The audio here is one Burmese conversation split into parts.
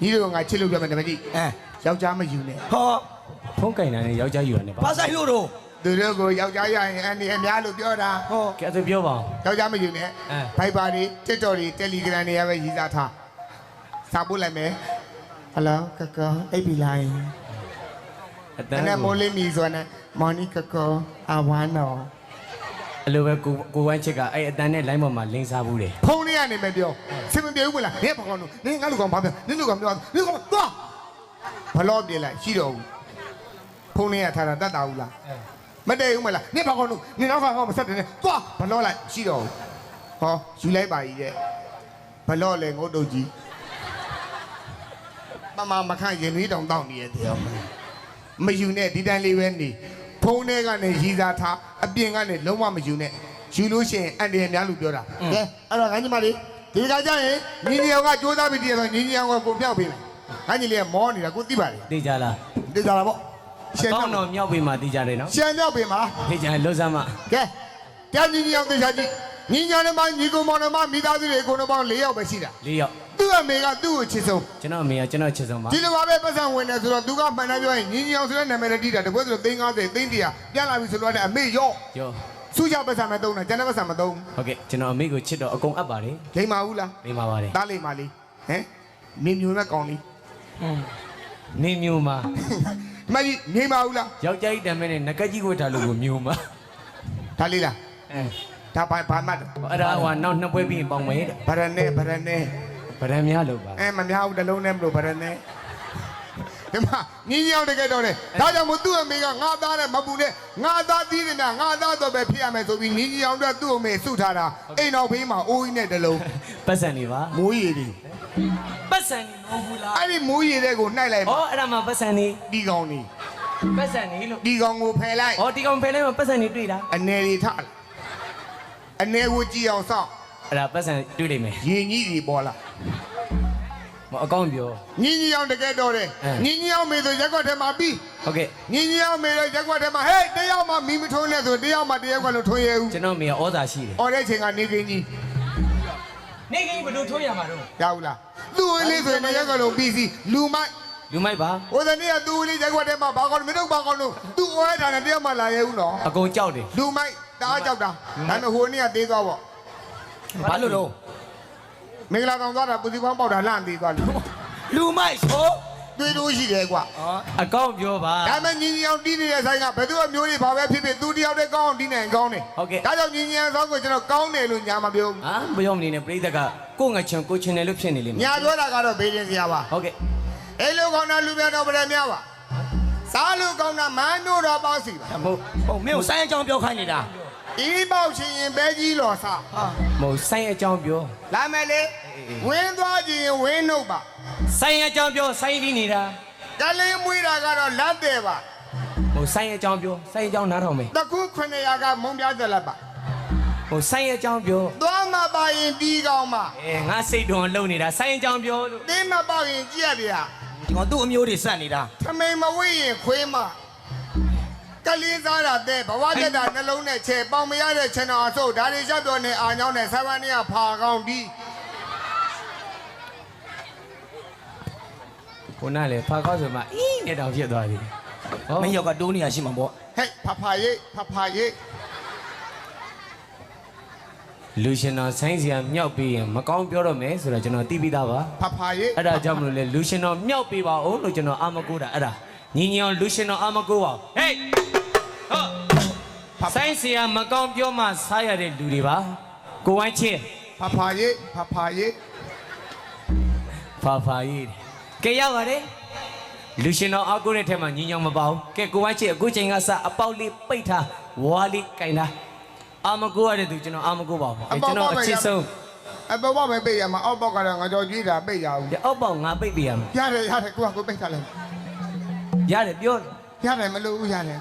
ညီတို့ကငါချစ်လို့ပြောမယ်ဓမ္မကြီးအဲယောက်ျားမယူနဲ့ဟောဖုန်းကင်တာနဲ့ယောက်ျားယူရတယ်ပါဘာဆိုင်လို့တော့သူတို့ကိုယောက်ျားရရင်အန်ဒီအများလို့ပြောတာဟောကဲအဲ့ဒါပြောပါအောင်ယောက်ျားမယူနဲ့အဲဖိုက်ပါတွေတစ်တော်တွေတယ်လီဂရမ်တွေရပဲရည်စားထားစာပို့လိုက်မယ်ဟယ်လိုကကောအိပ်ပြီလားယအတအဲ့န်းနဲ့မိုးကိုလေးမီဆိုနဲ့မော်နီကကောအဝမ်းတော် အဲ့လိုပဲကိုကိုဝမ်းချစ်ကအဲ့အတန်းနဲ့ line ပေါ်မှာလင်းစားဘူးတယ်ဖုန်းလေးကနေမပြောစင်မပြေဘူးမလားနင်းဘာကောင်းလို့နင်းငါလူကောင်ဘာပြောနင်းလူကောင်ပြောနင်းကောင်သွားဘလော့ပြေးလိုက်ရှိတော့ဘူးဖုန်းလေးကထားတာတတ်တာဘူးလားမတည့်ဘူးမလားနင်းဘာကောင်းလို့နင်းတော့ကောင်မဆက်တယ်နဲ့သွားဘလော့လိုက်ရှိတော့ဘူးဟောယူလိုက်ပါကြီးတဲ့ဘလော့လေငုတ်တုတ်ကြီးမမမခန့်ရင်လေးတောင်တောက်နေရဲ့တရားမယူနဲ့ဒီတိုင်းလေးပဲနေ ဖုန်းထဲကနေရီစားထားအပြင်ကနေလုံးဝမယူနဲ့ယူလို့ရှိရင်အန်တရယ်များလို့ပြောတာကဲအဲ့တော့ငါညီမလေးဒီကကြရင်ညီညီအောင်ကစူးစမ်းပြီးတည်းဆိုညီညီအောင်ကကိုမြောက်ပေးမယ်ငါညီလေးကမောနေတာကိုသိပါလေသိကြလားသိကြလားပေါ့ရှင်းကောင်းတော့တော့မြောက်ပေးမှသိကြတယ်နော်ရှင်းတော့ပေးမှာသိကြလွတ်စမ်းမကဲကြားညီညီအောင်သိချာကြည့် ညီညာနဲ့မညီကိုမောင်နဲ့မမိသားစုတွေအကုန်လုံးပေါင်း၄ယောက်ပဲရှိတာလေးယောက်သူ့အမေကသူ့ကိုချစ်ဆုံးကျွန်တော်အမေကကျွန်တော်ချစ်ဆုံးပါဒီလိုပါပဲပတ်စံဝင်တယ်ဆိုတော့သူကမှန်တယ်ပြောရင်ညီညီအောင်ဆိုတဲ့နာမည်နဲ့တီးတာတပွဲဆိုတော့350 300ပြန်လာပြီဆိုတော့လည်းအမေရော့ရောစုကြပတ်စံမဲ့သုံးတယ်ကျန်တဲ့ပတ်စံမသုံးဟုတ်ကဲ့ကျွန်တော်အမေကိုချစ်တော့အကုန်အပ်ပါတယ်ဘူးလိမ္မာဘူးလားနေပါပါတယ်တားလိမ္မာလေးဟမ်မင်းမျိုးနဲ့ကောင်းလေးနေမျိုးမှာဒီမကြီးနေပါဘူးလားယောက်ျားကြီးတမ်းမဲ့နဲ့ငကက်ကြီးကိုထားလို့ကိုမျိုးမှာဒါလေးလားအဲ ဒါဘာဘာမှတ်အဲ့ဒါဟိုနောက်နှစ်ပွဲပြီးရင်ပေါင်မယ်တဲ့ဗရနဲ့ဗရနဲ့ဗရန်များလို့ပါအဲမများဘူးတစ်လုံးနဲ့မလို့ဗရနဲ့ဒီမှာညီညီအောင်တကယ်တော့လေဒါကြောင့်မို့သူ့အမေကငါသားနဲ့မပူနဲ့ငါသားတီးနေတာငါသားတော့ပဲဖြစ်ရမယ်ဆိုပြီးညီညီအောင်တို့သူ့အမေစုထားတာအိမ်တော်ဘေးမှာအိုးကြီးနဲ့တစ်လုံးပတ်စံနေပါမိုးရည်တွေပတ်စံနေမဟုတ်ဘူးလားအဲ့ဒီမိုးရည်တွေကိုနှိုက်လိုက်ဩအဲ့ဒါမှပတ်စံနေဒီကောင်နေပတ်စံနေလို့ဒီကောင်ကိုဖယ်လိုက်ဩဒီကောင်ဖယ်လိုက်မှပတ်စံနေတွေ့တာအနေတွေထလာ အနေကိုကြည့်အောင်စောင့်အဲ့ဒါပတ်စံတွေ့လိမ့်မယ်ရင်ကြီးတွေပေါ်လာမအကောင့်ပြောညီညီအောင်တကယ်တော့တယ်အဲညီညီအောင်မေဆိုရက်ကွက်ထဲမှာပြီးဟုတ်ကဲ့ညီညီအောင်မေတော့ရက်ကွက်ထဲမှာဟေးတယောက်မှမီမထုံးနဲ့ဆိုတယောက်မှတရက်ကွက်လို့ထွန်းရဲဘူးကျွန်တော်အမေကဩဇာရှိတယ်။အော်တဲ့ချိန်ကနေကင်းကြီးနေကင်းဘယ်လိုထိုးရမှာတော့ရဘူးလား။သူ့ဝလေးဆိုရင်ရက်ကွက်လုံးပြီးစီလူမိုက်လူမိုက်ပါဟိုတနေ့ကသူ့ဝလေးရက်ကွက်ထဲမှာဘာကောင်းမင်းတို့ဘာကောင်းလို့သူ့ဩရတာနဲ့တယောက်မှလာရဲဘူးနော်အကုန်ကြောက်တယ်။လူမိုက် တအားကြောက်တာဒါပေမဲ့ဟိုနေ့ကသေးသွားပေါ့ဘာလို့တော့မင်္ဂလာဆောင်သွားတာပူစီပေါင်းပေါက်တာလှမ်းသေးသွားလို့လူမိုက်ဆိုတွေးလို့ရှိတယ်ကွာအကောင့်ပြောပါဒါပေမဲ့ညီညီအောင်တီးနေတဲ့ဆိုင်ကဘယ်သူ့အမျိုးတွေဘာပဲဖြစ်ဖြစ်သူတယောက်တည်းကောင်းအောင်တီးနိုင်ကောင်းတယ်ဟုတ်ကဲ့ဒါကြောင့်ညီညီအောင်ဆောင်ကိုကျွန်တော်ကောင်းတယ်လို့ညာမပြောဘူးဟာဘယောမနေနဲ့ပြိတ္တကကိုငချင်ကိုချင်တယ်လို့ဖြစ်နေလိမ့်မယ်ညာပြောတာကတော့ဘေးရင်စရာပါဟုတ်ကဲ့အဲ့လိုကောင်းတာလူပြန်တော့ဗလဲများပါစားလို့ကောင်းတာမန်းတို့တော့ပေါက်စီပါမဟုတ်ဟုတ်မင်းကိုဆိုင်အကြောင်းပြောခိုင်းနေတာ ဒီပေါက်ချင်းရင်ပဲကြီးလော်စားဟာမဟုတ်ဆိုင်အကြောင်းပြောလာမယ်လေဝင်းသွားခြင်းရင်ဝင်းနှုတ်ပါဆိုင်အကြောင်းပြောဆိုင်ပြီးနေတာကလေးမွေးတာကတော့လက်တယ်ပါမဟုတ်ဆိုင်အကြောင်းပြောဆိုင်အကြောင်းနားထောင်မယ်တခု900ကမုံပြသက်လက်ပါမဟုတ်ဆိုင်အကြောင်းပြောသွားမပါရင်ပြီးကောင်းပါအဲငါစိတ်တော်လုံနေတာဆိုင်အကြောင်းပြောလို့တင်းမပေါက်ရင်ကြည့်ရဗျာဒီကောင်သူ့အမျိုးတွေစက်နေတာထမိန်မဝေးရင်ခွေးမ ကလေးစားတာတဲ့ဘဝတက်တာနှလုံးနဲ့ချေပေါင်မရတဲ့ချင်တော်အဆုပ်ဒါတွေချက်ပြောနေအာညောင်းနဲ့ဆဗန်နေကဖာကောင်းပြီးခုနလေဖာကောက်ဆိုမှအင်းနဲ့တောင်ဖြစ်သွားပြီဟောမင်းရောက်ကတိုးနေရရှိမှာပေါ့ဟဲ့ဖဖရိတ်ဖဖရိတ်လူရှင်တော်ဆိုင်းစရာမြောက်ပြီးရင်မကောင်းပြောတော့မယ်ဆိုတော့ကျွန်တော်သိပြီးသားပါဖဖရိတ်အဲ့ဒါကြောင့်မလို့လေလူရှင်တော်မြောက်ပေးပါဦးလို့ကျွန်တော်အာမကိုးတာအဲ့ဒါညီညီအောင်လူရှင်တော်အာမကိုးပါဟေးဟုတ် ဆိုင်းစရာမကောင်းပြောမှစားရတဲ့လူတွေပါကိုဝိုင်းချင်းဖဖရိတ်ဖဖရိတ်ဖာဖာရေးတယ်ကဲရောက်ပါတယ်လူရှင်တော်အကူတဲ့ထဲမှာညီညောင်မပါဘူးကဲကိုဝိုင်းချင်းအခုချိန်ကစအပေါက်လေးပိတ်ထားဝါလေးကင်ထားအာမကိုးရတဲ့သူကျွန်တော်အာမကိုးပါဘူးအဲကျွန်တော်အချစ်ဆုံးအပေါ်ပေါ်ပဲပိတ်ရမှာအောက်ပေါက်ကတော့ငါကြော်ကြည့်တာပိတ်ရအောင်ဒီအောက်ပေါက်ငါပိတ်ပြရမယ်ရတယ်ရတယ်ကိုကကိုပိတ်ထားလိုက်ရတယ်ပြောတယ်ရတယ်မလို့ဘူးရတယ်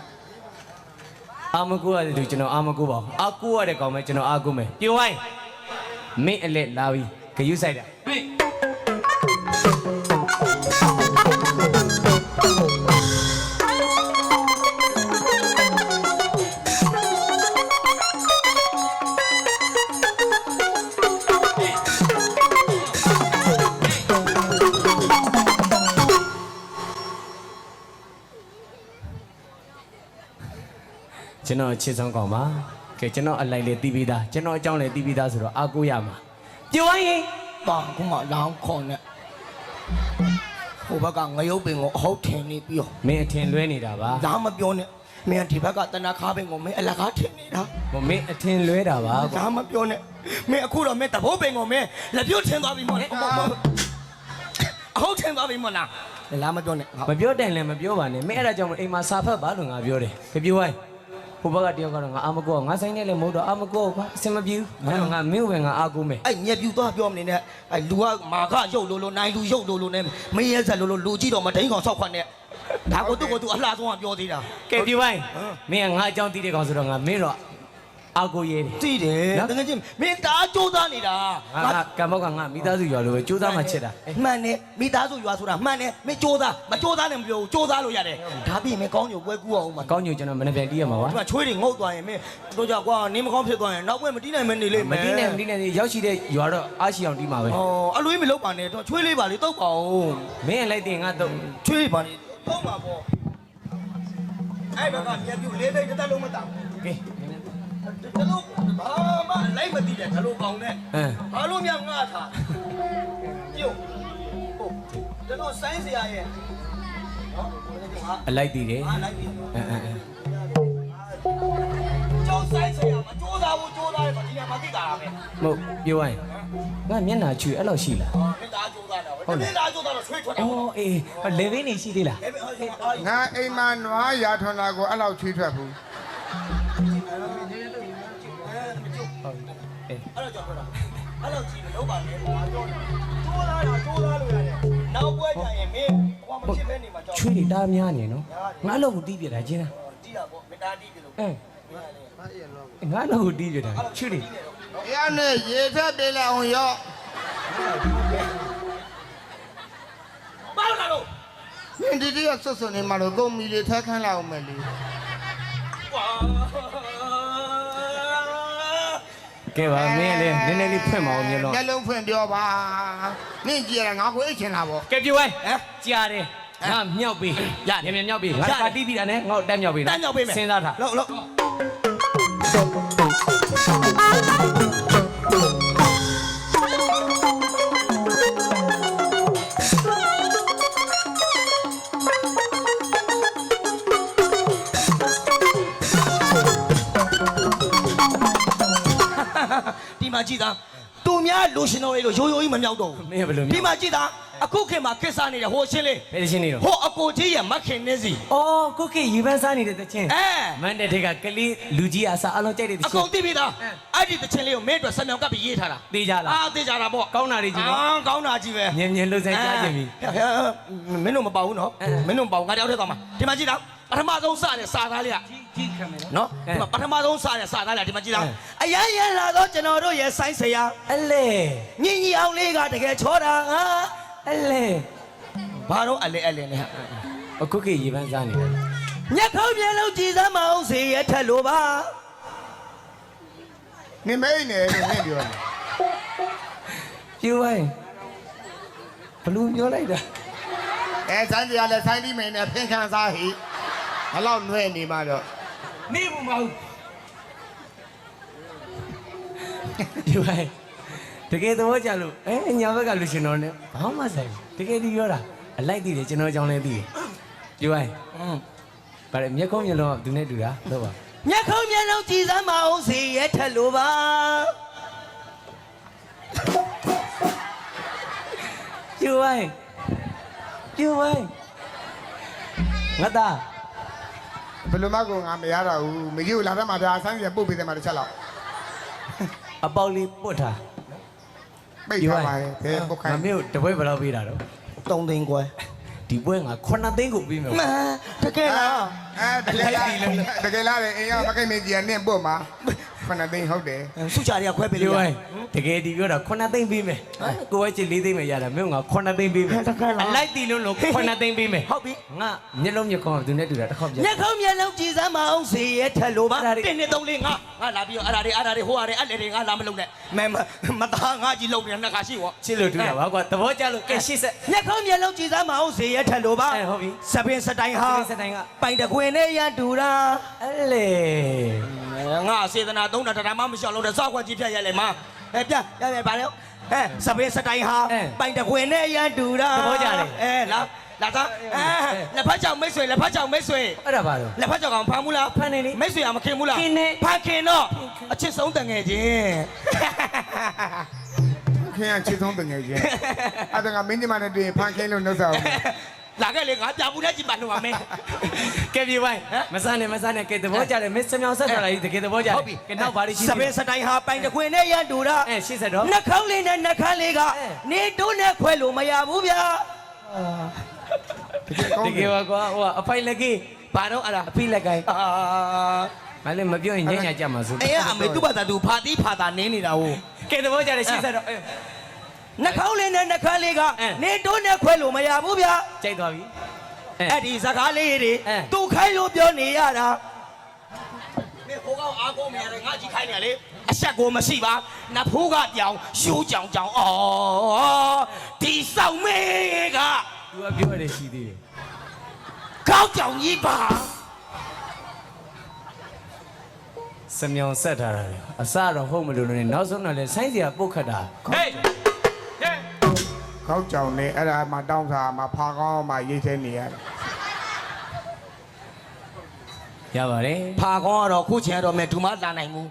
အာမကိုရတယ်သူကျွန်တော်အာမကိုပါဘူးအာကိုရတဲ့ကောင်ပဲကျွန်တော်အာကိုမယ်ပြိုဝိုင်းမင်းအလက်လာပြီဂယုဆိုင်တာ ကျွန်တော်ချစ်ဆုံးကောင်ပါကဲကျွန်တော်အလိုက်လေတီးပြီးသားကျွန်တော်အကြောင်းလေတီးပြီးသားဆိုတော့အားကိုးရမှာပြောရရင်ပါကမလောင်းခေါ်နဲ့ဟိုဘက်ကငရုတ်ပင်ကိုအဟုတ်ထင်နေပြီးတော့မင်းအထင်လွဲနေတာပါဒါမှမပြောနဲ့မင်းဒီဘက်ကတနခါပင်ကိုမင်းအလကားထင်နေတာဟိုမင်းအထင်လွဲတာပါကွာဒါမှပြောနဲ့မင်းအခုတော့မင်းတဘိုးပင်ကိုမင်းလက်ပြုတ်ထင်သွားပြီမို့လားအဟုတ်ထင်သွားပြီမို့လားလာမပြောနဲ့မပြောတိုင်လည်းမပြောပါနဲ့မင်းအဲ့ဒါကြောင့်မလို့အိမ်မှာစာဖတ်ပါလို့ငါပြောတယ်ကြပြောဝိုင်း ဟိုဘက်ကတယောက်ကတော့ငါအာမကောငါဆိုင်နဲ့လည်းမဟုတ်တော့အာမကောကွာအစင်မပြေဘူးအဲ့တော့ငါမင်းကိုပဲငါအားကိုးမယ်အဲ့ညက်ပြူသွားပြောမနေနဲ့အဲ့လူကမာခရုပ်လို့လို့နိုင်လူရုပ်လို့လို့နဲ့မင်းရဲဆက်လို့လို့လူကြည့်တော့မဒိန်ကောင်ဆောက်ခွက်နဲ့ဒါကိုသူ့ကိုသူအလှဆုံးကပြောသေးတာကဲပြောဝိုင်းမင်းကငါအကြောင်းသိတဲ့ကောင်ဆိုတော့ငါမင်းတော့ အားကိုးရဲတယ်သိတယ်နော် တကယ်ချင်းမင်းတားကြိုးစားနေတာငါကကံမောက်ကငါမိသားစုရွာလိုပဲစူးစမ်းမှချစ်တာမှန်တယ်မိသားစုရွာဆိုတာမှန်တယ်မင်းကြိုးစားမကြိုးစားနဲ့မပြောဘူးကြိုးစားလို့ရတယ်ဒါပြီးမင်းကောင်းညိုပွဲကူအောင်မှာကောင်းညိုကျွန်တော်မနေ့ပြန်တီးရမှာပါဒီမှာချွေးတွေငုတ်သွားရင်မင်းတို့ကြောင့်ကွာနင်းမကောင်းဖြစ်သွားရင်နောက်ပွဲမတီးနိုင်မနေလိမ့်မမယ်တီးနဲ့မတီးနဲ့ရောက်ရှိတဲ့ရွာတော့အားရှိအောင်တီးမှာပဲဩအလွေးမလုပ်ပါနဲ့တော့ချွေးလေးပါလေတုတ်ပါဦးမင်းလိုက်တင်ငါတော့ချွေးပါလေတုတ်ပါပေါ့အဲ့ဘက်ကညက်ပြူလေးသိတစ်သက်လုံးမတောင်ကဲ ဒါလို့ဘာမှလိုက်မသိတဲ့ဒါလို့ကောင်းနဲ့အင်းဘာလို့မြငါထားပြုတ်ဟုတ်ဒါတော့ဆိုင်းစရာရဲ့နော်ငါအလိုက်တီးတယ်ငါလိုက်ပြီအင်းအင်းအင်းကျောင်းဆိုင်ဆရာမကြိုးစားဘူးကြိုးစားတယ်မဒီကမသိတာပဲမဟုတ်ပြောဝိုင်းငါမျက်နှာချွေအဲ့လောက်ရှိလားမင်းသားကြိုးစားတာပဲမင်းသားကြိုးစားတော့ဆွေးထွက်တာအော်အေးလေဗင်းနေရှိသေးလားအဲ့ဘယ်ဟာအာငါအိမ်မှာနွားရာထွန်တာကိုအဲ့လောက်ချွေးထွက်ဘူး အဲ့တော့ကြောက်တာအဲ့တော့ကြည့်လို့ပါလေဘာပြောလဲကြိုးစားတာကြိုးစားလို့ရတယ်နောက်ပွဲကြရင်မင်းဟိုမဖြစ်မဲနေမှာကြောက်ချွေတွေတားများနေနော်ငါလောက်ကိုတီးပြတာချင်းလားတီးတာပေါ့မင်းသားတီးပြီလို့အင်းငါလောက်ကိုတီးပြတာချွေတွေ။ရနဲ့ရေထက်ပေးလိုက်အောင်ရော့ဘာလို့လာလို့။နင်ဒီတည်းဆွတ်ဆွနေမှာတော့ကုန်မီလေးထက်ခန်းလိုက်အောင်မယ်လေဝါ ကဲပါမင်းလည်းနည်းနည်းလေးဖွင့်မအောင်မျက်လုံး။မျက်လုံးဖွင့်ပြောပါ။နင်ကြည့်ရတာငါကိုအိတ်ချင်တာပေါ့ကဲပြဝိုင်းကြားတယ်ငါမြောက်ပြီရမြန်မြန်မြောက်ပြီငါကတီးပြီးတာနဲ့ငါ့တက်မြောက်ပြီတန်းကြောက်ပေးမယ်စဉ်းစားထားလို့လို့ ကြည့်သားသူများလိုရှင်တော်လေးလို့ရိုးရိုးကြီးမမြောက်တော့ဘူးမင်းဘယ်လိုဒီမြောက်မှာကြည့်သားအခုခေတ်မှာခစ်စားနေတဲ့ဟိုရှင်းလေးဘယ်လိုရှင်းနေတော့ဟိုအကိုကြီးရဲ့မခင်နေစီအော်ကိုကေရေပန်းစားနေတဲ့တချင်းအဲမန်တဲ့တဲ့ကကလေးလူကြီးအစားအလုံးကြိုက်တဲ့တအချင်းကုန်သိပြီသားအဲ့ဒီတချင်းလေးကိုမင်းအတွက်ဆက်မြောက်ကပ်ပြီးရေးထားတာသေးကြလားအာသိကြတာပေါ့ကောင်းတာတွေကြီးနော်အာကောင်းတာကြီးပဲမြင်မြင်လှုပ်ဆိုင်ကြားကြပြီဟဲ့ဟဲ့မင်းတို့မပေါ့ဘူးနော်အဲမင်းတို့မပေါ့ဘူးငါတယောက်တည်းသွားမှာဒီမှာကြည့်သားပထမဆုံးစတဲ့စာသားလေးက ကြီးခံမယ်နော်ဒီမှာပထမဆုံးစတဲ့စာသားလေးကဒီမှာကြည့်သားအရန်ရန်လာတော့ကျွန်တော်တို့ရဲ့ဆိုင်းဆရာအလဲညင်ကြီးအောင်လေးကတကယ်ချောတာဟာအလဲဘာတော့အလဲအလဲနဲ့ဟာအခုကေရေပန်းစားနေတယ်ညက်ခုံးပြန်လို့ကြည်စမ်းမအောင်စေရထက်လို့ပါ။နင်မိတ်နေလို့နင်ပြောတယ်ပြဝိုင်းဘလူးပြောလိုက်တာ။အဲဆိုင်ကြီးကလည်းဆိုင်ဒီမိန်နဲ့ဖင်ခံစားဟိ။ဘလောက်နှွဲနေမှတော့ နေဘူးမဟုတ်ပြဝိုင်းတကယ်သဘောကျလို့အဲညာဘက်ကလူရှင်တော်နဲ့ဘာမှဆိုင်ဘူးတကယ်ဒီပြောတာအလိုက်တည်တယ်ကျွန်တော်ကြောင်းလဲတည်တယ်ပြဝိုင်းอืมဗါတယ်မျက်ခုံးမျက်လုံးကသူနဲ့တူတာတော့ပါညက်ခုံးပြန်လို့ကြည်စမ်းမအောင်စေရထက်လို့ပါပြဝိုင်းပြဝိုင်းငါသား ဘယ်လိုမှကိုငါမရတော့ဘူး။မကြီးကိုလာတော့မှဒါဆိုင်ကြီးပုတ်ပေးတယ်မှတစ်ချက်လောက်အပေါက်လေးပုတ်ထား။ပိတ်ထားပါရဲ့။ဘယ်ပုတ်ခိုင်းငါမျိုးတပွဲဘယ်လောက်ပေးတာတော့3သိန်းခွဲဒီပွဲငါ9သိန်းကိုပေးမယ်မှန်တကယ်လားအဲတကယ်လားတကယ်လားအိမ်ကမကိတ်မကြီးကနင့်ပုတ်မှာ ခုနှစ်သိန်းဟုတ်တယ်စုချတွေကခွဲပေးပြောလို့ဝိုရင်းတကယ်ဒီပြောတာ9သိန်းပေးမယ်ကိုဝိုင်းချစ်4သိန်းပဲရတာမင်းက9သိန်းပေးမယ်အလိုက်တီလုံးလို့9သိန်းပေးမယ်ဟုတ်ပြီငါမျက်လုံးမျက်ခေါင်းကသူနဲ့တူတာတစ်ခေါက်ပြညက်ခေါင်းမျက်လုံးကြည်စမ်းမအောင်စေရထက်လို့ပါတင်းနေသုံးလေးငါငါလာပြီးတော့အဲ့ဒါတွေအဲ့ဒါတွေဟိုဟာတွေအဲ့လေတွေငါလာမလုပ်နဲ့မဲမသားငါကြီးလုံနေတဲ့နှစ်ခါရှိဟောချစ်လို့တူတာပါကွာသဘောကျလို့ကဲရှေ့ဆက်ညက်ခေါင်းမျက်လုံးကြည်စမ်းမအောင်စေရထက်လို့ပါအဲဟုတ်ပြီစပင်စတိုင်ဟာစတိုင်ကပိုင်တခွင်နဲ့ရတူတာအဲ့လေငါစေတနာသုံးတာတရားမှမရှောက်လို့တဲ့စောက်ခွက်ကြီးဖြတ်ရလေမအဲပြရရပါလေအဲစပင်စတိုင်ဟာပိုင်တခွင်နဲ့ရတူတာအဲလာလာသားအဲလက်ဖက်ကြောင်မိတ်ဆွေလက်ဖက်ကြောင်မိတ်ဆွေအဲ့ဒါပါတော့လက်ဖက်ကြောင်ကောင်ဖမ်းမှုလားဖမ်းနေလေမိတ်ဆွေကမခင်ဘူးလားခင်နေဖမ်းခင်တော့အချစ်ဆုံးတငယ်ချင်းခင်ဗျာချစ်ဆုံးတငယ်ချင်းအဲ့ဒါကမင်းညီမနဲ့တွေ့ရင်ဖန်ခင်းလို့နှုတ်ဆက်အောင် လာခဲ့လေငါပြဘူးလဲကြည့်ပါလို့ပါမင်းကဲပြေဝိုင်းမဆန်းနဲ့မဆန်းနဲ့ကဲသဘောကျတယ်မင်းစမြောင်ဆက်ထားလိုက်တကယ်သဘောကျတယ်ဟုတ်ပြီကဲနောက်ပါလိရှိစပင်းစတိုင်ဟာပိုင်တခွင်နဲ့ရန်တူတာအဲရှေ့ဆက်တော့နှာခေါင်းလေးနဲ့နှာခမ်းလေးကအဲနေတိုးနဲ့ခွဲလို့မရဘူးဗျာတကယ်ကောတင်းကတယ်ယ်ပါကွာဟိုကအဖိုင်လက်ကြီးဘာတော့အဲ့ဒါအဖိလက်ကိုင်းအာမလည်းမပြောရင်ညံ့ညံ့ကြမှာဆိုအေးအမေသူ့ဘာသာသူဖာတိဖာတာနင်းနေတာဟုတ်ကဲသဘောကျတယ်ရှေ့ဆက်တော့အဲ နှာခေါင်းလေးနဲ့နှာခမ်းလေးကအဲနေတိုးနဲ့ခွဲလို့မရဘူးဗျာကြိုက်သွားပြီအဲအဲ့ဒီစကားလေးတွေအဲသူခိုင်းလို့ပြောနေရတာမင်းဟိုကောင်အားကိုမရတယ်ငါကြည့်ခိုင်းနေရလေအဆက်ကိုမရှိပါနဖူးကပြောင်ရှိုးကြောင်ကြောင်အော်ဒီဆောင်မေးကသူကပြောရတယ်ရှိသေးတယ်ကောက်ကြောင်ကြီးပါစမြောင်ဆက်ထားတာလေအစတော့ဟုတ်မလို့လို့နဲ့နောက်ဆုံးတော့လေဆိုင်းစရာပုတ်ခတ်တာဟေး ဟေးကောက်ကြောင်နေအဲ့ဒါမှတောင်းစားမှဖာကောင်းမှရိတ်သေးနေရတယ်ရပါတယ်ဖာကောင်းကတော့ခုချင်ရတော့မယ်ဒူမလာနိုင်ဘူး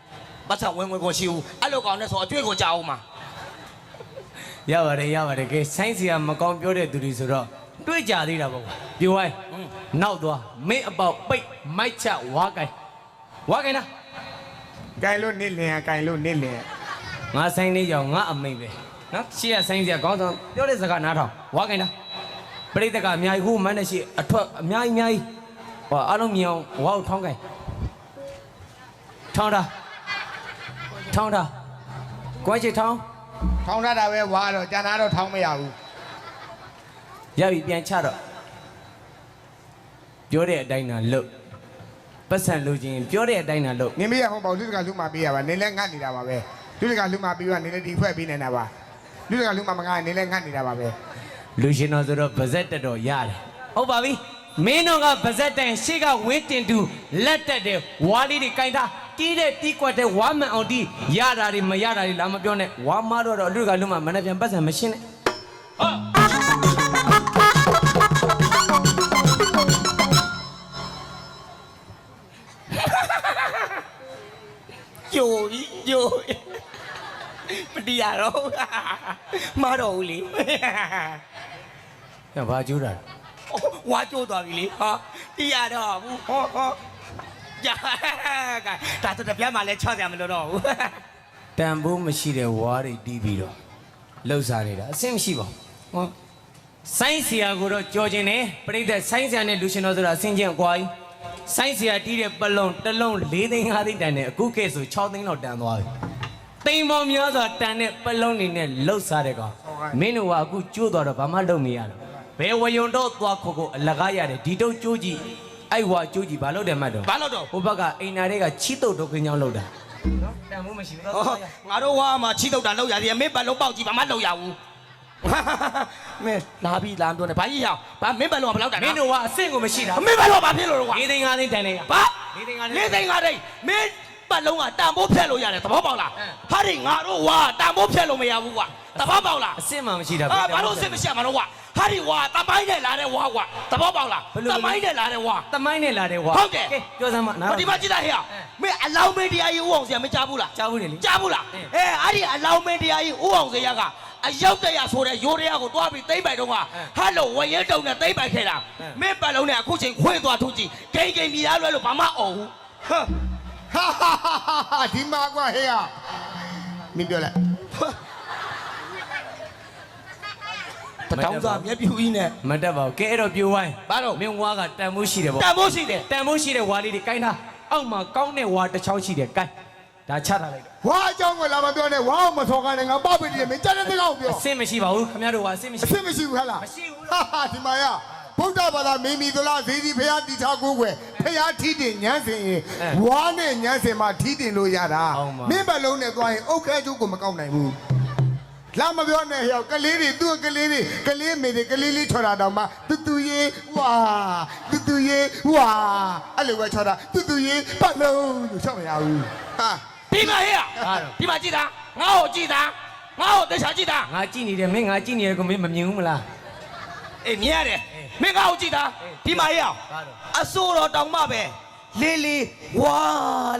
ပတ်သက်ဝင်ဝင်ကိုရှိဘူးအဲ့လိုကောင်နဲ့ဆိုအတွေ့ကိုကြောက်အောင်မှာရပါတယ်ရပါတယ်ကဲဆိုင်းစရာမကောင်းပြောတဲ့သူတွေဆိုတော့တွေ့ကြသေးတာပေါ့ကွာပြိုဝိုင်းနောက်သွားမင်းအပေါက်ပိတ်မိုက်ချဝါကိုင်ဝါကိုင်လားကင်လို့နေလင်ကင်လို့နေလင်ငါဆိုင်လေးကြောင့်ငါအမိတ်ပဲ နော်ရှေ့ကဆိုင်စရာကောင်းဆောင်ပြောတဲ့စကားနားထောင်ဝါကိုင်လားပရိသတ်ကအများကြီးခုမန်းတဲ့ရှိအထွက်အများကြီးအများကြီးဟောအားလုံးမြင်အောင်ဝါကိုထောင်းကိုင်ထောင်းတာထောင်းတာကွမ်းချစ်ထောင်းထောင်းထားတာပဲဝါတော့ကျန်တာတော့ထောင်းမရဘူးရပြီပြန်ချတော့ပြောတဲ့အတိုင်းသာလုပ်ပတ်စံလို့ချင်းပြောတဲ့အတိုင်းသာလုပ်နေမရဟောပေါ့လူတကလူမပေးရပါနေလဲငတ်နေတာပါပဲလူတကလူမပေးကနေလဲဒီဖွဲ့ပေးနေတာပါ လူတကလူမမငါနေလဲငတ်နေတာပါပဲလူရှင်တော်ဆိုတော့ဗဇက်တက်တော်ရတယ်ဟုတ်ပါပြီမင်းတို့ကဗဇက်တိုင်ရှေ့ကဝင်းတင်တူလက်တက်တယ်ဝါလေးတွေကင်တာတီးတဲ့တီးကွက်တဲ့ဝါမန်အောင်တီးရတာတွေမရတာတွေလာမပြောနဲ့ဝါမတော့တော့အလူကလူမမနဲ့ပြန်ပတ်စံမရှင်းနဲ့ဟုတ်ယိုယိုမ တရားတော့မတော့ဘူးလေကဲဘာကျူးတာဝါကျိုးသွားပြီလေဟာတရားတော့ဘူးဟောဟောကြာကဒါတော့တပြတ်မှလည်းချော့ကြမလို့တော့ဘူးတန်ဖိုးမရှိတဲ့ဝါတွေတီးပြီးတော့လှုပ်ရှားနေတာအဆင်မရှိပါဘူးဟောဆိုင်းဆရာကိုတော့ကြော်ခြင်းနဲ့ပြိတ္တဆိုင်းဆရာနဲ့လူရှင်တော်ဆိုတာအဆင်ချင်းအကွာကြီးဆိုင်းဆရာတီးတဲ့ပလုံးတစ်လုံး၄သိန်း၅သိန်းတန်တဲ့အခုကဲဆို6သိန်းလောက်တန်သွားပြီ တိမ်ပေါင်းများစွာတန်တဲ့ပလုံးနေနဲ့လှုပ်ရှားတဲ့ကောင်မင်းတို့ကအခုကျိုးသွားတော့ဘာမှလုပ်မရတော့ဘယ်ဝယုံတော့သွားခုတ်ခုတ်အလကားရတယ်ဒီတော့ကျိုးကြီးအဲ့ဝါကျိုးကြီးဘာလုပ်တယ်မှတ်တော့ဘာလို့တော့ဟိုဘက်ကအိမ်နာတွေကချီတုတ်တော့ခင်းချောင်းလောက်တာနော်တန်မိုးမရှိဘူးဟောငါတို့ဝါမှာချီတော့တာလောက်ရသေးတယ်မင်းဘက်လုံးပေါက်ကြည့်ဘာမှလောက်ရဘူးမင်းလာပြီလာပြောနေဘာကြီးရအောင်ဘာမင်းဘက်လုံးကဘယ်လောက်တန်မင်းတို့ကအဆင့်ကိုမရှိတာမင်းဘက်လုံးကဘာဖြစ်လို့လဲကွာ၄သိန်း၅သိန်းတန်နေရဘာ၄သိန်း၅သိန်းလေးသိန်းငါသိန်းမင်း ပတ်လုံးကတန်ဖိုးဖြတ်လို့ရတယ်သဘောပေါက်လားအင်းဟာဒီငါတို့ဝါတန်ဖိုးဖြတ်လို့မရဘူးကွာသဘောပေါက်လားအဆင့်မှမရှိတာအာဘာလို့စစ်မရှက်မှာတော့ကွာဟာဒီဝါတမိုင်းနဲ့လာတဲ့ဝါကွာသဘောပေါက်လားဘယ်လိုတလဲမိုင်းနဲ့လာတဲ့ဝါတမိုင်းနဲ့လာတယ်ကွာဟုတ်တယ်ကဲပြောစမ်းမနားဟိုဒီမှာကြည့်တာဟဲ့မင်းအလောင်းမင်းတရားကြီးဦးအောင်စရာမကြားဘူးလားကြားဘူးလေလေကြားဘူးလားအင်းအဲအဲ့ဒီအလောင်းမင်းတရားကြီးဦးအောင်စရာကအရောက်တရဆိုတဲ့ရိုးတရားကိုတွားပြီးသိမ့်ပိုက်တော့ကဟတ်လို့ဝရဲတုံနဲ့သိမ့်ပိုက်ခဲ့တာမင်းပတ်လုံးနဲ့အခုချိန်ခွေးသွားထုတ်ကြည့်ဂိမ်ဂိမ်မြည်ရလွဲလို့ဘာမှအော်ဘူးဟမ် ဟာဟာဟာဟာဒီမှာကွာဟေးရမင်းပြောလိုက်တတောင်းစားမျက်ပြူကြီးနဲ့မတက်ပါဘူးကဲအဲ့တော့ပြိုဝိုင်းဘာလို့မင်းဝါကတန်မိုးရှိတယ်ပေါ့တန်ဖို့ရှိတယ်တန်မိုးရှိတဲ့ဝါလေးတွေကိုင်းထားအောက်မှာကောင်းတဲ့ဝါတစ်ချောင်းရှိတယ်ကိုင်းဒါချထားလိုက်တော့ဝါအကြောင်းကိုလာမပြောနဲ့ဝါအောင်မစော်ကနေငါပောက်ပြီးတယ်မင်းကြားတဲ့စကားကိုပြောအဆင်မရှိပါဘူးခင်ဗျားတို့ကအဆင်မရှိအစ်မရှိဘူးဟဲ့လားမရှိဘူးဟာဟာဒီမှာရ ဗုဒ္ဓဘာသာမိမိသလားဇေဒီဖရာတိထားကိုယ်ွယ်ဖရာထီးတင်ညမ်းစင်ရင်ဝါနဲ့ညမ်းစင်မှာထီးတင်လို့ရတာမင်းဘက်လုံးနဲ့သွားရင်အုတ်ခဲကျုပ်ကိုမကောက်နိုင်ဘူးလာမပြောနဲ့ဟဲ့ကလေးတွေသူ့ကလေးတွေကလေးမေတွေကလေးလေးချော်တာတော့မှတူတူရေးဝါတူတူရေးဝါအဲ့လိုပဲချော်တာတူတူရေးပတ်လုံးလို့ချော်မရဘူးဟာဒီမှာဟဲ့ဒီမှာကြည့်တာငါ့ကိုကြည့်တာငါ့ကိုတေချာကြည့်တာငါကြည့်နေတယ်မင်းငါကြည့်နေတယ်ကိုမင်းမမြင်ဘူးမလားအေးမြင်ရတယ် မင်းငါ့ကိုကြည့်တာဒီမှာဟဲ့အစိုးတော်တောင်မှပဲလေးလေးဝါ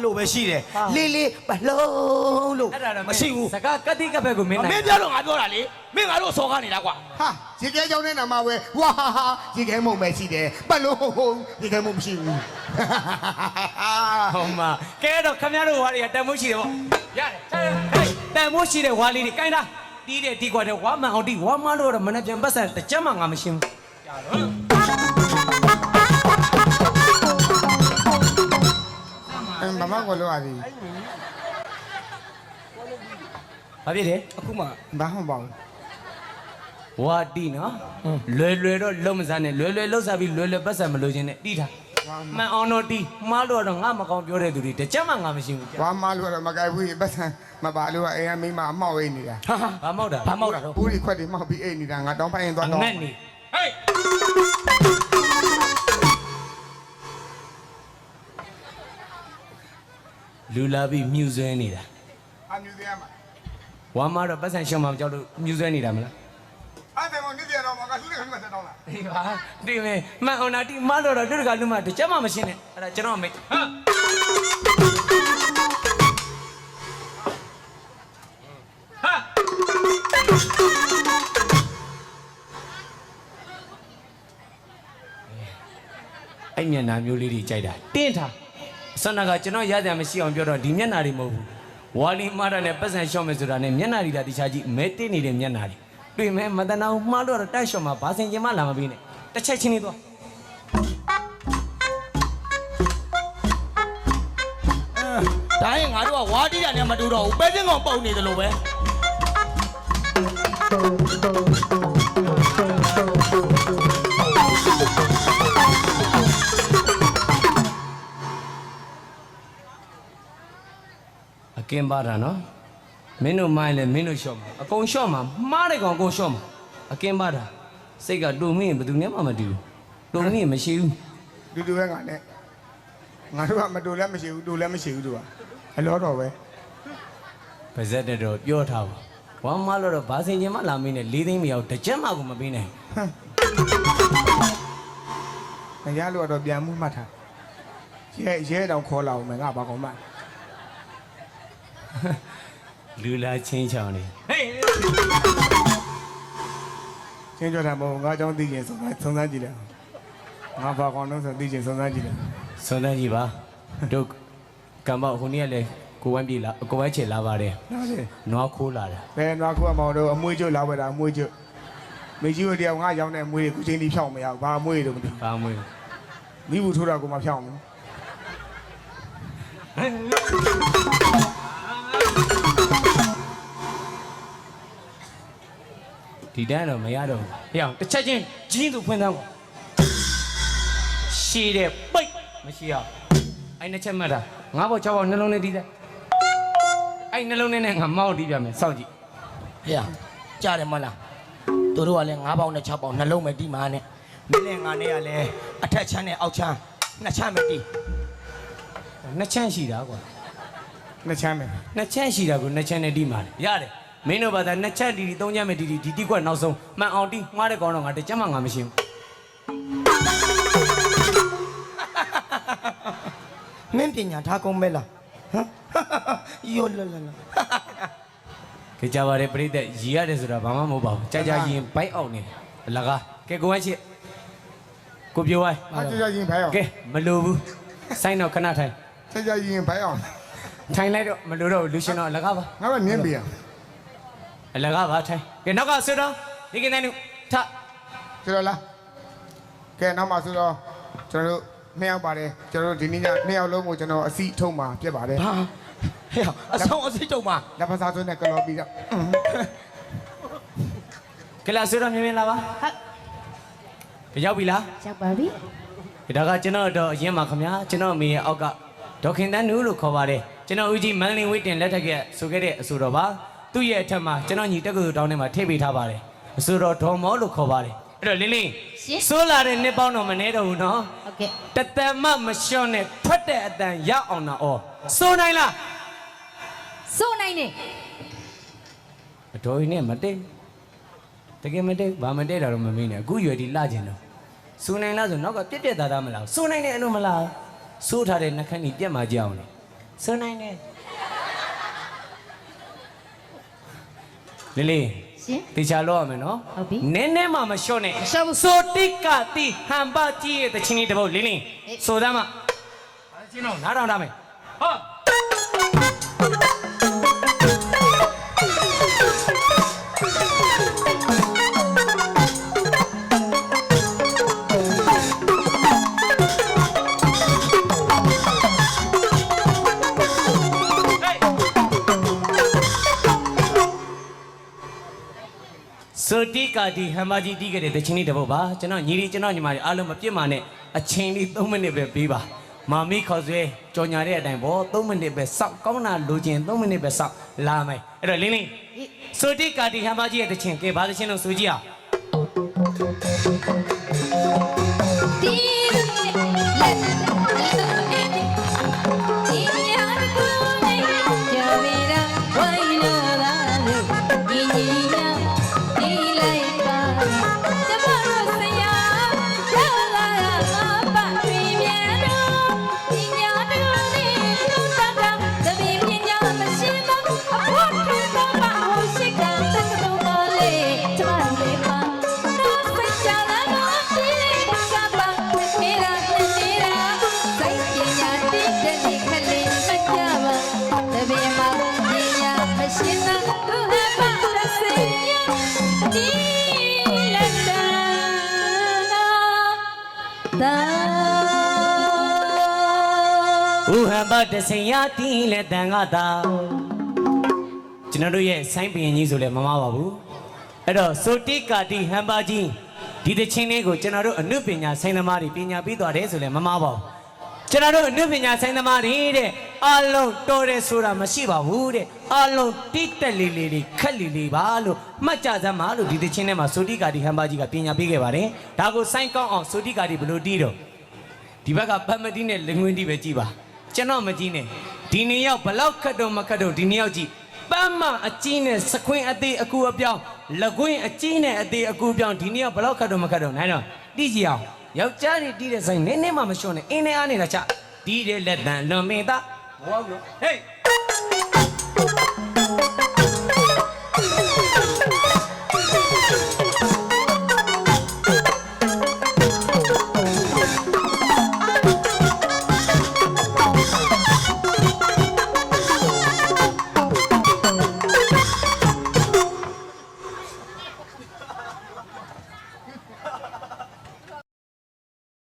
လို့ပဲရှိတယ်လေးလေးဘလုံးလို့အဲ့ဒါတော့မရှိဘူးစကားကတိကပ်ဘက်ကိုမင်းမနိုင်င်းပြောလို့ငါပြောတာလေမင်းငါတို့စော်ကားနေတာကွာဟာရေခဲကြောင်းတဲ့နာမှာဝဲဝါဟာဟာရေခဲမုံပဲရှိတယ်ပတ်လုံးဟုတ်ဟုတ်ရေခဲမုံမရှိဘူးဟောမကဲတော့ခင်ဗျားတို့ဝါတွေကတန်မိုးရှိတယ်ပေါ့ရတယ်ချာရဟေးတန်မိုးရှိတဲ့ဝါလေးတွေကိုင်းတာတီးတယ်တီးကွာတဲ့ဝါမန်အောင်တီးဝါမလို့တော့မနေ့ပြန်ပတ်စံတစ်ချက်မှငါမရှင်းဘူး အဲမမကလောရီဘာဖြစ်တယ်အခုမှဘာမှမပေါ့ဝါတီးနော်လွယ်လွယ်တော့လုံးမစားနဲ့လွယ်လွယ်လုံးစားပြီးလွယ်လွယ်ပတ်စံမလို့ခြင်းနဲ့တီးထားမှန်အောင်တော့တီးမှားလို့တော့ငါမကောင်းပြောတဲ့သူတွေတစ်ချက်မှငါမရှင်းဘူးဝါမလို့တော့မကြိုက်ဘူးပတ်စံမပါလို့အိမ်ကမိမအမောက်အိတ်နေတာဟာဟာဘာမောက်တာဘာမောက်တာတော့ဘူးဒီခွက်တွေမောက်ပြီးအိတ်နေတာငါတောင်းပိုင်ရင်သွားအတော့ငတ်နေ ဟေးလူလာပြီးမြူဆွဲနေတာအမြူသေးရမှာဝါမတော့ပတ်စံရှောင်းမှမကြောက်လို့မြူဆွဲနေတာမလားအဲ့ဒါမှနေတယ်တော့မကလှူတယ်ခဏဆက်တော့လားဒီပါဒီမေမှန်အောင်တာဒီမလို့တော့တို့တကလူမတစ်ချက်မှမရှင်းနဲ့အဲ့ဒါကျွန်တော်မေဟာ အဲ့မျက်နှာမျိုးလေးတွေကြိုက်တာတင်းထားအစနာကကျွန်တော်ရကြမရှိအောင်ပြောတော့ဒီမျက်နှာတွေမဟုတ်ဘူးဝါလီမာတာနဲ့ပတ်စံရှော့မယ်ဆိုတာနဲ့မျက်နှာတွေဒါတခြားကြည့်မဲတင်းနေတဲ့မျက်နှာတွေတွေ့မဲမတနာဘူးမှားတော့တိုက်ရှော့မှာဘာစင်ကျင်မှလာမပေးနဲ့တစ်ချက်ချင်းလေးတော့ဒါရင်ငါတို့ကဝါတီးတာနဲ့မတူတော့ဘူးပဲစင်းကောင်ပုံနေတယ်လို့ပဲ ကင်းပါတာနော်မင်းတို့မိုင်းလဲမင်းတို့ရှော့မှာအကုန်ရှော့မှာမှားတဲ့ကောင်အကုန်ရှော့မှာအကင်းပါတာစိတ်ကတူမင်းဘယ်သူမှမတူဘူးတူမင်းမရှိဘူးတူတူပဲငါနဲ့ငါတို့ကမတူလည်းမရှိဘူးတူလည်းမရှိဘူးသူကအလောတော်ပဲပါဇက်တဲ့တော့ပြောထားပါဝမ်းမလို့တော့ဘာစင်ချင်းမလာမင်းနဲ့လေးသိန်းမရောက်တစ်ချက်မှကိုမပေးနိုင်ငါရလို့တော့ပြန်မှုမှတ်ထားရဲရဲတောင်ခေါ်လာအောင်မယ်ငါဘာကောင်မှ လူလာချင်းချောင်းနေဟေးချင်းကြော်တာမဟုတ်ငါအကြောင်းသိရင်စုံစမ်းစုံစမ်းကြည့်တယ်ငါဘာကောင်းလို့ဆိုသိရင်စုံစမ်းကြည့်တယ်စွမ်းတန်းကြီးပါတို့ကမ္ဘောဟိုနေ့ကလည်းကိုဝမ်းပြေလာကိုဝမ်းချေလာပါတယ်နားလေနွားခိုးလာတယ်ဘယ်နွားခုအမောင်တို့အမွှေးကျွတ်လာဝဲတာအမွှေးကျွတ်မိကြီးတို့တယောက်ငါရောင်းတဲ့အမွှေးတွေကိုချင်းကြီးဖြောင်းမရဘူးဘာအမွှေးတွေမသိဘာမွေးမိဘူးထိုးတာကိုမဖြောင်းဘူးဟဲ့ ဒီတန်းတော့မရတော့ဘူးဟေ့အောင်တစ်ချက်ချင်းဂျင်းသူဖွင့်သမ်းကွာရှည်တဲ့ပိတ်မရှိအောင်အဲ့နှစ်ချက်မှတ်တာငါးဘော၆ဘောနှလုံးနဲ့တီးတယ်အဲ့နှလုံးနဲ့နဲ့ငါမောက်တီးပြမယ်စောင့်ကြည့်ဟေ့ကြားတယ်မလားတို့တို့ကလည်း9ပေါင်နဲ့6ပေါင်နှလုံးပဲတီးမှာနဲ့မင်းနဲ့ငါနဲ့ကလည်းအထက်ချမ်းနဲ့အောက်ချမ်းနှစ်ချမ်းပဲတီးနှစ်ချမ်းရှိတာကွာနှစ်ချမ်းမယ်နှစ်ချမ်းရှိတာကိုနှစ်ချမ်းနဲ့တီးမှာလေရတယ် မင်းတို့ဘာသာနှစ်ချမ်းတီတီသုံးချမ်းပဲတီတီဒီတီကွက်နောက်ဆုံးမှန်အောင်တီးမှားတဲ့ကောင်တော့ငါတစ်ချက်မှငါမရှင်းဘူးမင်းပညာထားကုန်ပဲလားဟမ်ယောလလလကြကြပါလေပြိတ္တရီရတယ်ဆိုတာဘာမှမဟုတ်ပါဘူးကြာကြာရင်ဘိုက်အောင်နေအလကားကဲကိုဝမ်းချစ်ကိုပြောဝိုင်းအားကြကြရင်ဖိုင်အောင်ကဲမလိုဘူးစိုင်းတော့ခဏထိုင်ကြကြရင်ဖိုင်အောင်ထိုင်လိုက်တော့မလိုတော့ဘူးလူရှင်တော့အလကားပါငါကနင်းပြရ အလကားပါထိုင်ကဲနောက်ကဆွတော့ဒီကနေ့နုထဆိုတော့လားကဲနောက်မှဆိုတော့ကျွန်တော်တို့နှစ်ယောက်ပါတယ်ကျွန်တော်တို့ဒီနေ့ညနှစ်ယောက်လုံးကိုကျွန်တော်အစီထုံးမှာပြစ်ပါတယ်ဘာဟဲ့အဆောင်အစိတ်တုံမှာလက်ဖက်စားသွင်းနဲ့ကလော်ပြီးတော့ကလာဆိုတော့မြင်မြင်လာပါဟုတ်ရောက်ပြီလားရောက်ပါပြီဒါကကျွန်တော်တော့အရင်ပါခင်ဗျာကျွန်တော်အမေရဲ့အောက်ကဒေါခင်တန်းနူးလို့ခေါ်ပါတယ်ကျွန်တော်ဦးကြီးမန်လင်ဝိတင်လက်ထက်ကဆိုခဲ့တဲ့အဆိုတော်ပါ သူ့ရဲ့အထက်မှာကျွန်တော်ညီတက္ကသိုလ်တောင်းထဲမှာထည့်ပေးထားပါတယ်အဆိုတော်ဒေါ်မောလို့ခေါ်ပါတယ်အဲ့တော့လင်းလင်းရှင်ဆိုးလာတဲ့နှစ်ပေါင်းတော့မနေတော့ဘူးနော်ဟုတ်ကဲ့တသက်မမလျှော့နဲ့ထွက်တဲ့အတန်ရအောင်တော့ဩဆိုနိုင်လားစိုးနိုင်နေအတော်ကြီးနဲ့မတိတ်တကယ်မတိတ်ဘာမတိတ်တာတော့မမင်းနဲ့အခုရွယ်ဒီလှကျင်တော့ဆိုနိုင်လားဆိုနောက်ကပြက်ပြက်သားသားမလားဆိုနိုင်တဲ့အလို့မလားဆိုးထားတဲ့နှခမ်းကြီးပြက်မှကြအောင်လေဆိုနိုင်တယ် လေးလေးရှင်တေချာလို့ရမယ်နော်ဟုတ်ပြီနည်းနည်းမှမလျှော့နဲ့မလျှော့ဘူးဆိုတိကတိဟန်ပါကြီးရဲ့တချင်းလေးတစ်ပုတ်လေးလေးအေးဆိုသားမဘာချင်းတော့နားထောင်ထားမယ်ဟော ဆိုတိကာတီဟမ်ဘာဂျီတီးခဲ့တဲ့တချင်းလေးတစ်ပုတ်ပါကျွန်တော်ညီလေးကျွန်တော်ညီမလေးအားလုံးမပြစ်မာနဲ့အချိန်လေး3မိနစ်ပဲပေးပါမာမီခေါ်ဆွဲကြော်ညာတဲ့အတိုင်းပေါ့3မိနစ်ပဲစောက်ကောင်းတာလိုချင်3မိနစ်ပဲစောက်လာမယ်အဲ့တော့လင်းလင်းဆိုတိကာတီဟမ်ဘာဂျီရဲ့တချင်းကဲဘာတချင်းလို့ဆိုကြည့်အောင် ဦးဟမ်ဘာတစင်ရတီးလက်တန်ကသာကျွန်တော်တို့ရဲ့ဆိုင်းပင်ကြီးဆိုလဲမမပါဘူးအဲ့တော့ဆိုတိကာတီဟမ်ဘာဂျီဒီတချင်းလေးကိုကျွန်တော်တို့အနုပညာဆိုင်းသမားတွေပညာပြီးသွားတယ်ဆိုလဲမမပါဘူးကျွန်တော်တို့အနုပညာဆိုင်းသမားတွေတဲ့အလုံးတော်တယ်ဆိုတာမရှိပါဘူးတဲ့အလုံးတိတက်လေးလေးလေးခက်လေးလေးပါလို့မှတ်ကြစမ်းပါလို့ဒီတချင်းထဲမှာဆိုတိကာတီဟမ်ဘာဂျီကပညာပေးခဲ့ပါတယ်ဒါကိုဆိုင်းကောင်းအောင်ဆိုတိကာတီဘယ်လိုတီးတော့ဒီဘက်ကပတ်မတိနဲ့လငွင်းတိပဲကြည်ပါ ကျွန်တော်မကြည့်နဲ့ဒီနေရောက်ဘလောက်ခတ်တော့မခတ်တော့ဒီနေရောက်ကြည့်ပန်းမအကြီးနဲ့စခွင်းအသေးအကူအပြောင်းလကွင်းအကြီးနဲ့အသေးအကူအပြောင်းဒီနေရောက်ဘလောက်ခတ်တော့မခတ်တော့နိုင်တော့တိကြည့်အောင်ယောက်ျားတွေတီးတဲ့ဆိုင်နည်းနည်းမှမလျှော့နဲ့အင်းနဲ့အားနေတာချတီးတဲ့လက်တန်လွန်မင်းသားမဟုတ်ဘူးဟေး